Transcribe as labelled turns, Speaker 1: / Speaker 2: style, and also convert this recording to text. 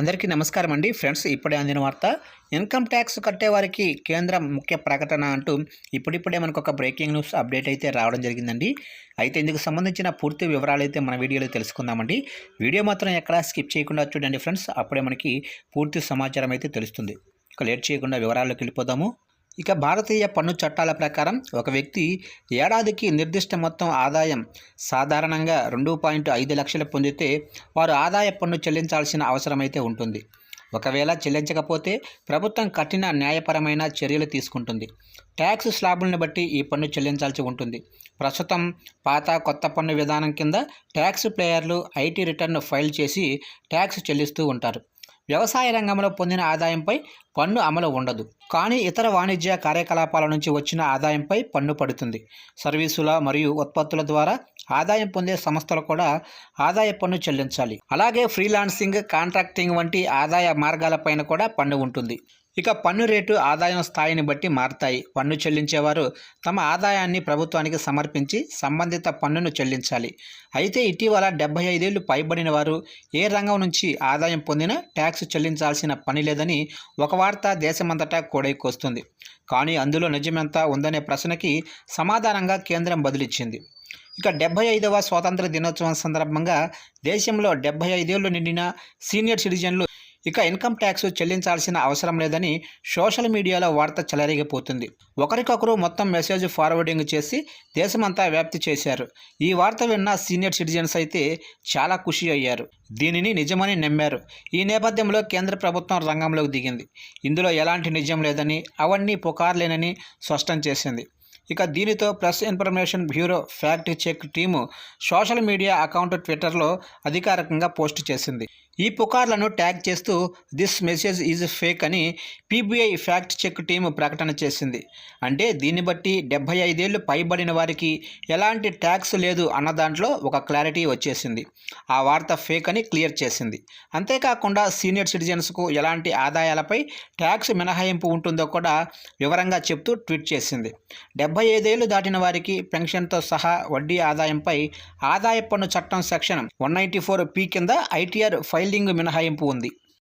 Speaker 1: అందరికీ నమస్కారం అండి ఫ్రెండ్స్ ఇప్పుడే అందిన వార్త ఇన్కమ్ ట్యాక్స్ కట్టేవారికి కేంద్రం ముఖ్య ప్రకటన అంటూ ఇప్పుడిప్పుడే మనకు ఒక బ్రేకింగ్ న్యూస్ అప్డేట్ అయితే రావడం జరిగిందండి. అయితే ఇందుకు సంబంధించిన పూర్తి వివరాలు అయితే మన వీడియోలో తెలుసుకుందామండి. వీడియో మాత్రం ఎక్కడా స్కిప్ చేయకుండా చూడండి ఫ్రెండ్స్. అప్పుడే మనకి పూర్తి సమాచారం అయితే తెలుస్తుంది. ఇక లేట్ చేయకుండా వివరాల్లోకి వెళ్ళిపోదాము. ఇక భారతీయ పన్ను చట్టాల ప్రకారం ఒక వ్యక్తి ఏడాదికి నిర్దిష్ట మొత్తం ఆదాయం సాధారణంగా రెండు పాయింట్ ఐదు లక్షలు పొందితే వారు ఆదాయ పన్ను చెల్లించాల్సిన అవసరమైతే ఉంటుంది. ఒకవేళ చెల్లించకపోతే ప్రభుత్వం కఠిన న్యాయపరమైన చర్యలు తీసుకుంటుంది. ట్యాక్స్ స్లాబులను బట్టి ఈ పన్ను చెల్లించాల్సి ఉంటుంది. ప్రస్తుతం పాత కొత్త పన్ను విధానం కింద ట్యాక్స్ ప్లేయర్లు ఐటీ రిటర్న్ ఫైల్ చేసి ట్యాక్స్ చెల్లిస్తూ ఉంటారు. వ్యవసాయ రంగంలో పొందిన ఆదాయంపై పన్ను అమలు ఉండదు. కానీ ఇతర వాణిజ్య కార్యకలాపాల నుంచి వచ్చిన ఆదాయంపై పన్ను పడుతుంది. సర్వీసుల మరియు ఉత్పత్తుల ద్వారా ఆదాయం పొందే సంస్థలు కూడా ఆదాయ పన్ను చెల్లించాలి. అలాగే ఫ్రీలాన్సింగ్ కాంట్రాక్టింగ్ వంటి ఆదాయ మార్గాలపైన కూడా పన్ను ఉంటుంది. ఇక పన్ను రేటు ఆదాయం స్థాయిని బట్టి మారతాయి. పన్ను చెల్లించేవారు తమ ఆదాయాన్ని ప్రభుత్వానికి సమర్పించి సంబంధిత పన్నును చెల్లించాలి. అయితే ఇటీవల డెబ్బై ఐదేళ్ళు పైబడిన వారు ఏ రంగం నుంచి ఆదాయం పొందినా ట్యాక్స్ చెల్లించాల్సిన పని లేదని ఒక వార్త దేశమంతటా కోడైకొస్తుంది కానీ అందులో నిజమెంత ఉందనే ప్రశ్నకి సమాధానంగా కేంద్రం బదిలిచ్చింది. ఇక డెబ్బై ఐదవ స్వాతంత్ర దినోత్సవం సందర్భంగా దేశంలో డెబ్బై ఐదేళ్ళు నిండిన సీనియర్ సిటిజన్లు ఇక ఇన్కమ్ ట్యాక్స్ చెల్లించాల్సిన అవసరం లేదని సోషల్ మీడియాలో వార్త చెలరేగిపోతుంది. ఒకరికొకరు మొత్తం మెసేజ్ ఫార్వర్డింగ్ చేసి దేశమంతా వ్యాప్తి చేశారు. ఈ వార్త విన్న సీనియర్ సిటిజన్స్ అయితే చాలా ఖుషి అయ్యారు. దీనిని నిజమని నమ్మారు. ఈ నేపథ్యంలో కేంద్ర ప్రభుత్వం రంగంలోకి దిగింది. ఇందులో ఎలాంటి నిజం లేదని అవన్నీ పుకార్లేనని స్పష్టం చేసింది. ఇక దీనితో press information bureau fact check team social media account ట్విట్టర్లో అధికారికంగా పోస్ట్ చేసింది. ఈ పుకార్లను ట్యాగ్ చేస్తూ దిస్ మెసేజ్ ఈజ్ ఫేక్ అని పీబీఐ ఫ్యాక్ట్ చెక్ టీము ప్రకటన చేసింది. అంటే దీన్ని బట్టి డెబ్బై ఐదేళ్ళు పైబడిన వారికి ఎలాంటి ట్యాక్స్ లేదు అన్న దాంట్లో ఒక క్లారిటీ వచ్చేసింది. ఆ వార్త ఫేక్ అని క్లియర్ చేసింది. అంతేకాకుండా సీనియర్ సిటిజన్స్కు ఎలాంటి ఆదాయాలపై ట్యాక్స్ మినహాయింపు ఉంటుందో కూడా వివరంగా చెప్తూ ట్వీట్ చేసింది. డెబ్బై ఐదేళ్ళు దాటిన వారికి పెన్షన్తో సహా వడ్డీ ఆదాయంపై ఆదాయ పన్ను చట్టం section one ninety four P కింద ఐటీఆర్ ఫైలింగ్ మినహాయింపు ఉంది.